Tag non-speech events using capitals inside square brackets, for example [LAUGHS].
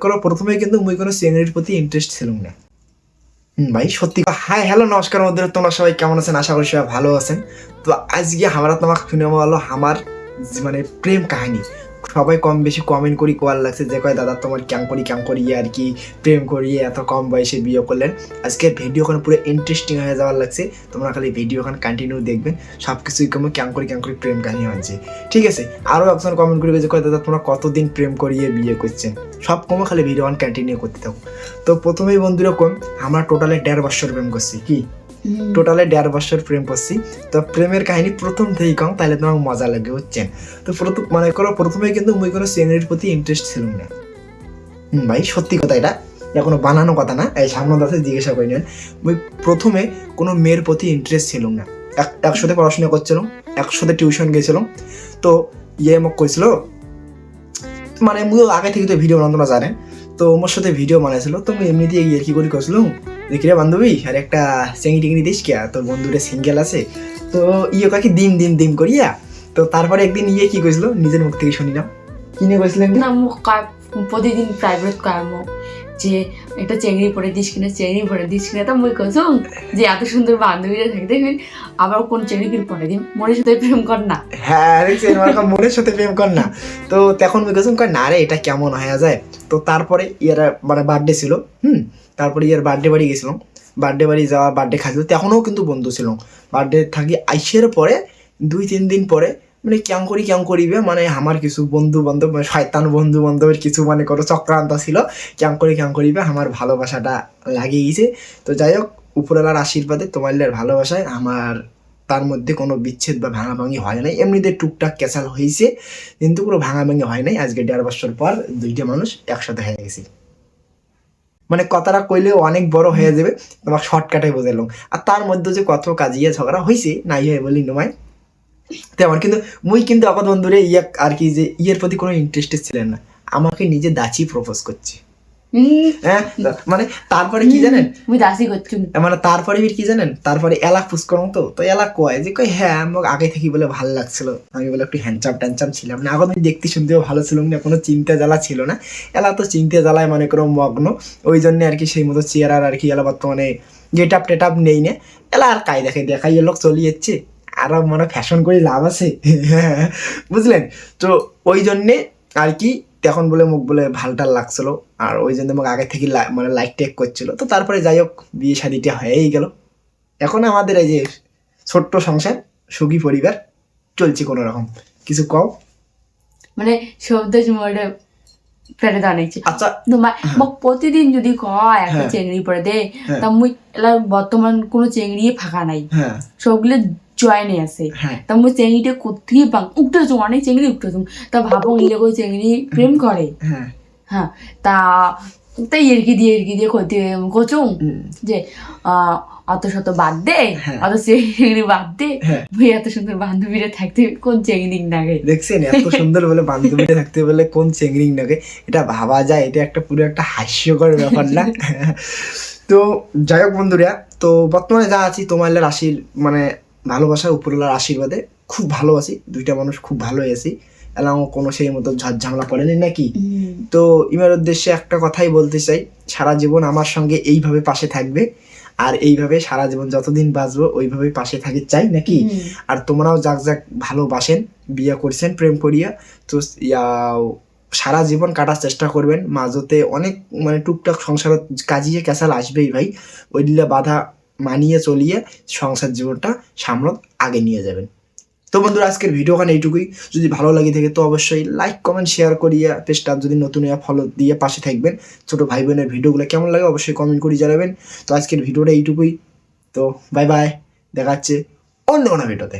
করো প্রথমে কিন্তু মুই কোনো সিনারির প্রতি ইন্টারেস্ট ছিলাম না। ভাই, সত্যি হাই হ্যালো নমস্কার মধ্যে তোমরা সবাই কেমন আছেন? আশা করি সবাই ভালো আছেন। তো আজকে আমরা তোমাকে শুনে হলো আমার মানে প্রেম কাহিনী। সবাই কম বেশি কমেন্ট করি কোয়ার লাগছে যে, কয় দাদা তোমার ক্যাং করি, ক্যাং করিয়ে আর কি প্রেম করিয়ে এত কম বয়সে বিয়ে করলেন। আজকে ভিডিওখান পুরো ইন্টারেস্টিং হয়ে যাওয়ার লাগছে, তোমরা খালি ভিডিওখান কন্টিনিউ দেখবেন সব কিছুই কমে ক্যাং করি ক্যাং করি, প্রেম কাহিনী হচ্ছে। ঠিক আছে আরও একজন কমেন্ট করবে যে, কয় দাদা তোমরা কতদিন প্রেম করিয়ে বিয়ে করছেন? সব কমে খালি ভিডিও কন্টিনিউ করতে থাকো। তো প্রথমেই বন্ধুরা কম, আমরা টোটালে দেড় বছর প্রেম করছি, কি? টোটালে দেড় বছর প্রেম করছি। তো প্রেমের কাহিনী প্রথম থেকেই কম, তাহলে তোমার মজা লাগে, বুঝছেন? তো প্রথম মানে করো প্রথমে কিন্তু মুই কোনো চেংড়ির প্রতি ইন্টারেস্ট ছিল না। ভাই, সত্যি কথা এটা। এটা কোনো বানানো কথা না। এই সামনে দাসে জিজ্ঞাসা করি নেন। মুই প্রথমে কোনো মেয়ের প্রতি ইন্টারেস্ট ছিল না। এক, একসাথে পড়াশোনা করছিলাম, একসাথে টিউশন গেছিলাম। তো ইয়ে আমাকে কইছিল মানে মুইও আগে থেকে তো ভিডিও বানানো তোমরা জানেন তো ওর সাথে ভিডিও বানাইছিল। তো আমি এমনিতেই ইয়ে কি করে করছিলাম দেখি রে বান্ধবী? আর একটা চেঙ্গি টেঙ্গি দিস কে? তোর বন্ধুটা সিঙ্গেল আছে। তো ইয়ে কাকি দিন দিন দিন করিয়া তো তারপরে একদিন ইয়ে কি কইছিল নিজের মুখ থেকে শুনিলাম কি নিয়ে কইছিলেন না কয়- প্রতিদিন প্রাইভেট কয় যে একটা চেংড়ি পরে দিস কিনা চেংড়ি পরে দিস কিনা তা মুই কইছুম যে এত সুন্দর বান্ধবীরা থাকে দেখবেন আবার কোন চেংড়ি ফির পরে দিন মনের সাথে প্রেম কর না। হ্যাঁ মনের সাথে প্রেম কর না। তো তখন আমি কইছিলাম কয় না রে এটা কেমন হয়ে যায়? তো তারপরে ইয়ার মানে বার্থডে ছিল হুম? তারপরে ইয়ার বার্থডে বাড়ি গেছিলাম। বার্থডে বাড়ি যাওয়া বার্থডে খাইছিল, তখনও কিন্তু বন্ধু ছিল। বার্থডে থাকি আইসের পরে, দুই, তিন দিন পরে মানে ক্যাং করি, ক্যাং করিবে মানে আমার কিছু বন্ধু বান্ধব মানে শয়তান বন্ধু বান্ধবের কিছু মানে করো চক্রান্ত ছিল, ক্যাং করি, ক্যাং করিবে, আমার ভালোবাসাটা লাগিয়ে গেছে। তো যাই হোক, উপরওয়ালার আশীর্বাদে তোমার ভালোবাসায় আমার তার মধ্যে কোনো বিচ্ছেদ বা ভাঙাভাঙি হয় নাই। এমনিতে টুকটাক ক্যাচাল হয়েছে, কিন্তু কোনো ভাঙাভাঙি হয় নাই। আজকে দেড় বছর পর দুইটা মানুষ একসাথে হয়ে গেছে। মানে কথাটা কইলে অনেক বড় হয়ে যাবে, তোমাকে শর্টকাটে বোঝালাম আর তার মধ্যে যে কত কাজিয়া ঝগড়া হয়েছে নাই হয় বলি নয় তেমন কিন্তু মুই কিন্তু অকত বন্ধুরে ইয়ে আর কি যে, ইয়ের প্রতি কোনো ইন্টারেস্টেড ছিলেন না। আমাকে নিজে দাচি প্রপোজ করছে। হ্যাঁ মানে তারপরে কি জানেন? মুই দাসি করছুম মানে তারপরে কি জানেন? তারপরে এলাক পুষ তো তো এলাক কয় যে কই হ্যাঁ আমাকে আগে থেকে বলে ভালো লাগছিল। আমি বলে একটু হ্যান্ডচাপ ট্যান্ডচাপ ছিলাম না আমি দেখতে শুনতেও ভালো ছিলাম না কোনো চিন্তা জ্বালা ছিল না। এলা তো চিন্তা জ্বালায় মনে করো মগ্ন ওই জন্য আর কি সেই মতো চেয়ার আর আর কি এলা বর্তমানে গেট আপ টেট আপ নেই না। এলা আর কাই দেখে দেখাই লোক চলে যাচ্ছে আর মানে ফ্যাশন করে লাভ আছে। [LAUGHS] বুঝলেন? তো ওই জন্যে আর কি তখন বলে মুখ বলে ভালটা লাগছিল। আর ওই জন্য মোক আগে থেকে মানে লাইক টেক করছিল। তো তারপরে যাই হোক বিয়ে শাদিটা হয়েই গেল। এখন আমাদের এই যে ছোট্ট সংসার সুখী পরিবার চলছে কোনো রকম কিছু কম মানে শব্দ মোড়ে ফেলে দাঁড়াইছে আচ্ছা তোমার মোক প্রতিদিন যদি কয় একটা হ্যাঁ। চেংড়ি পরে দে হ্যাঁ। তা মুই বর্তমান কোনো চেংড়ি ফাঁকা নাই। হ্যাঁ। সবগুলো জয়েনে আছে। হ্যাঁ। তা মুই চেংড়িটা কোথায় পাং উঠতেছ অনেক চেংড়ি উঠতেছ তা ভাবো ইলে করে চেংড়ি প্রেম করে হ্যাঁ। হ্যাঁ তা তাই এরকি দিয়ে এরকি দিয়ে করতে কচুং যে অত শত বাদ দে হ্যাঁ। অত চেংড়ি বাদ দে হ্যাঁ। ভাই এত সুন্দর বান্ধবীরা থাকতে কোন চেংড়ি লাগে দেখছেন এত সুন্দর বলে বান্ধবীরা থাকতে বলে কোন চেংরিং নাকি এটা ভাবা যায় এটা একটা পুরো একটা হাস্যকর ব্যাপার না? [LAUGHS] তো যাই হোক বন্ধুরা তো বর্তমানে যা আছি তোমার রাশির মানে ভালোবাসা উপরওয়ালার আশীর্বাদে খুব ভালো আছি দুইটা মানুষ খুব ভালো আছি। এলাম কোনো সেই মতো ঝামেলা পড়েনি নাকি? তো ইমার উদ্দেশ্যে একটা কথাই বলতে চাই সারা জীবন আমার সঙ্গে এইভাবে পাশে থাকবে আর এইভাবে সারা জীবন যতদিন বাঁচবো ওইভাবেই পাশে থাকি চাই নাকি? আর তোমরাও যাক যাক ভালোবাসেন বিয়ে করছেন প্রেম করিয়া তো সারা জীবন কাটার চেষ্টা করবেন। মাঝতে অনেক মানে টুকটাক সংসার কাজিয়ে ক্যাসাল আসবেই ভাই। ওই দিলে বাধা মানিয়ে চলিয়ে সংসার জীবনটা সামলত আগে নিয়ে যাবেন। তো বন্ধুরা, আজকের ভিডিও ওখানে এইটুকুই। যদি ভালো লাগে থাকে, তো অবশ্যই লাইক কমেন্ট শেয়ার করিয়া পেজটা যদি নতুন ফলো দিয়ে পাশে থাকবেন। ছোট ভাই বোনের ভিডিওগুলো কেমন লাগে অবশ্যই কমেন্ট করে জানাবেন। তো আজকের ভিডিওটা এইটুকুই। তো বাই বাই দেখাচ্ছে অন্য কোনো ভিডিওতে